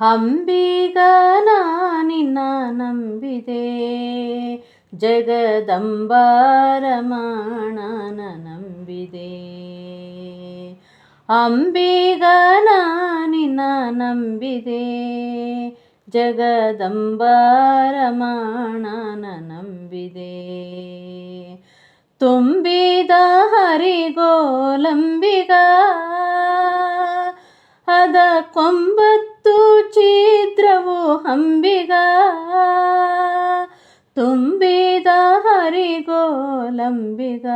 ಅಂಬಿಗ ನಿನ್ನ ನಂಬಿದೆ. ಜಗದಂಬಾರಮಾಣನ ನಂಬಿದೆ. ಅಂಬಿಗ ನಿನ್ನ ನಂಬಿದೆ. ಜಗದಂಬಾರಮಾಣನ ನಂಬಿದೆ. ತುಂಬಿದ ಹರಿಗೋಲಂಬಿಗ ಅದ ಕೊಂಬತ್ತು ಛಿದ್ರವು ಅಂಬಿಗ ತುಂಬಿದ ಹರಿಗೋಲಂಬಿಗ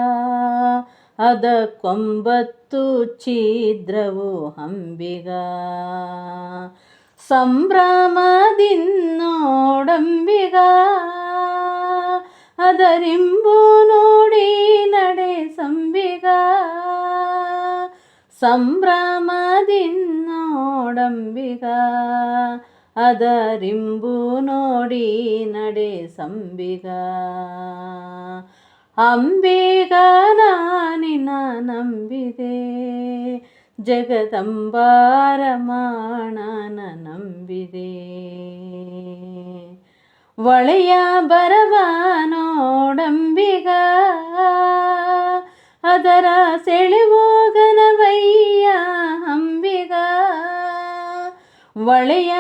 ಅದಕ್ಕೊಂಬತ್ತು ಛಿದ್ರವು ಅಂಬಿಗ ಸಂಭ್ರಮದಿನ್ನೋಡಂಬಿಗ ಅದರಿಂಬು ನೋಡಿ ನಡೆ ಸಂಬಿಗ. ಸಂಭ್ರಮದಿನ್ನೋಡಂಬಿಗ ಅದರಿಂಬು ನೋಡಿ ನಡೆ ಸಂಬಿಗ ಅಂಬಿಗ ನಿನ್ನ ನಂಬಿದೆ ಜಗದಂಬಾರಮಾಣನ ನಂಬಿದೆ ಒಳೆಯ ಬರವ ಒಳೆಯ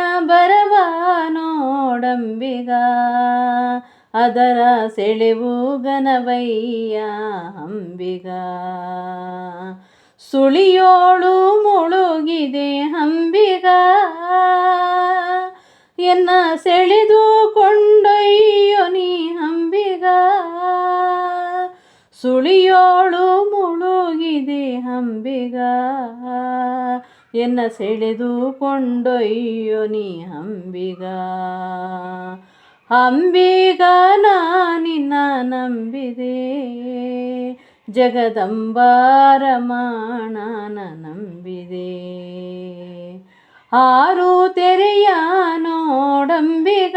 ನೋಡಂಬಿಗ ಅದರ ಸೆಳೆವು ಗನವಯ್ಯ ಅಂಬಿಗ ಸುಳಿಯೋಳು ಮುಳುಗಿದೆ ಅಂಬಿಗ ಎನ್ನ ಸೆಳೆದು ಕೊಂಡೊಯ್ಯೋ ನೀ ಅಂಬಿಗ ಸುಳಿಯೋಳು ಮುಳುಗಿದೆ ಅಂಬಿಗ ಎನ್ನ ಸೆಳೆದು ಕೊಂಡೊಯ್ಯೊ ನೀ ಅಂಬಿಗ ಅಂಬಿಗ ನಿನ್ನ ನಂಬಿದೆ ಜಗದಂಬಾರಮಾಣನ ನಂಬಿದೆ ಆರು ತೆರೆಯ ನೋಡಂಬಿಗ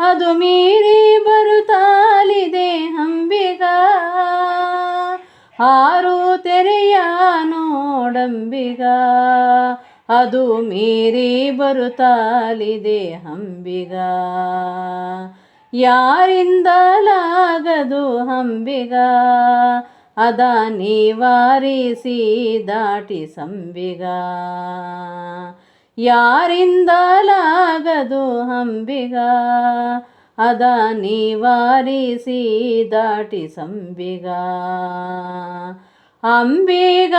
ಅದು ಮೀರಿ ತೆರೆಯ ನೋಡಂಬಿಗ? ಅದು ಮೀರಿ ಬರುತ್ತಾಲಿದೆ ಹಂಬಿಗ. ಯಾರಿಂದಲಾಗದು ಹಂಬಿಗ? ಅದ ನಿವಾರಿಸಿ ದಾಟಿ ಸಂಬಿಗ. ಯಾರಿಂದಲಾಗದು ಅಂಬಿಗ ಅದ ನಿವಾರಿಸಿ ದಾಟಿ ಸಂಬಿಗ. ಅಂಬಿಗ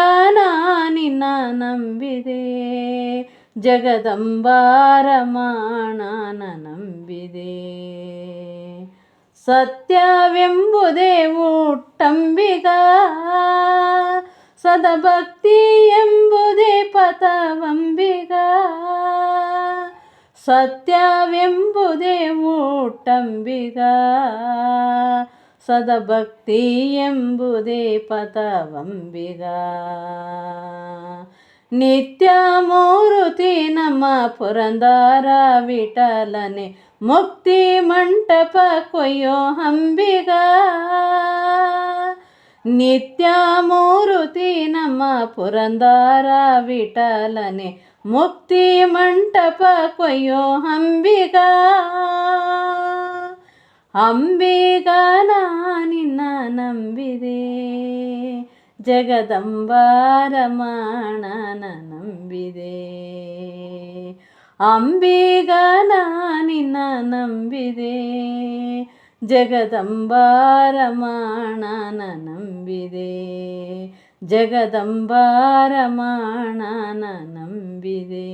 ನಿನ್ನ ನಂಬಿದೆ. ಜಗದಂಬಾರಮಾಣ ನಂಬಿದೆ. ಸತ್ಯವೆಂಬುದೇ ಊಟಂಬಿಗ ಸದಭಕ್ತಿ ಎಂಬುದೇ ಪಥವಂಬಿಗ. ಸತ್ಯವೆಂಬುದೇ ಮೂಟಂಬಿಗ. ಸದಭಕ್ತಿ ಎಂಬುದೇ ಪಥವಂಬಿಗ ನಿತ್ಯ ಮೂರುತಿ ನಮ್ಮ ಪುರಂದರ ವಿಠಲನೆ, ಮುಕ್ತಿ ಮಂಟಪ ಕೊಯ್ಯೋ ಹಂಬಿಗ ನಿತ್ಯ ಮೂರುತಿ ನಮ್ಮ ಪುರಂದರ ವಿಠಲನೆ ಮುಕ್ತಿ ಮಂಟಪ ಕೊಯ್ಯೋ ಅಂಬಿಗ. ಅಂಬಿಗ ನಿನ್ನ ನಂಬಿದೆ. ಜಗದಂಬಾರಮಾಣ ನಂಬಿದೆ. ಅಂಬಿಗ ನಿನ್ನ ನಂಬಿದೆ. ಜಗದಂಬಾರಮಾಣ ನಂಬಿದೆ. ಜಗದಂಬಾರಮಾಣನ ನಂಬಿದೆ.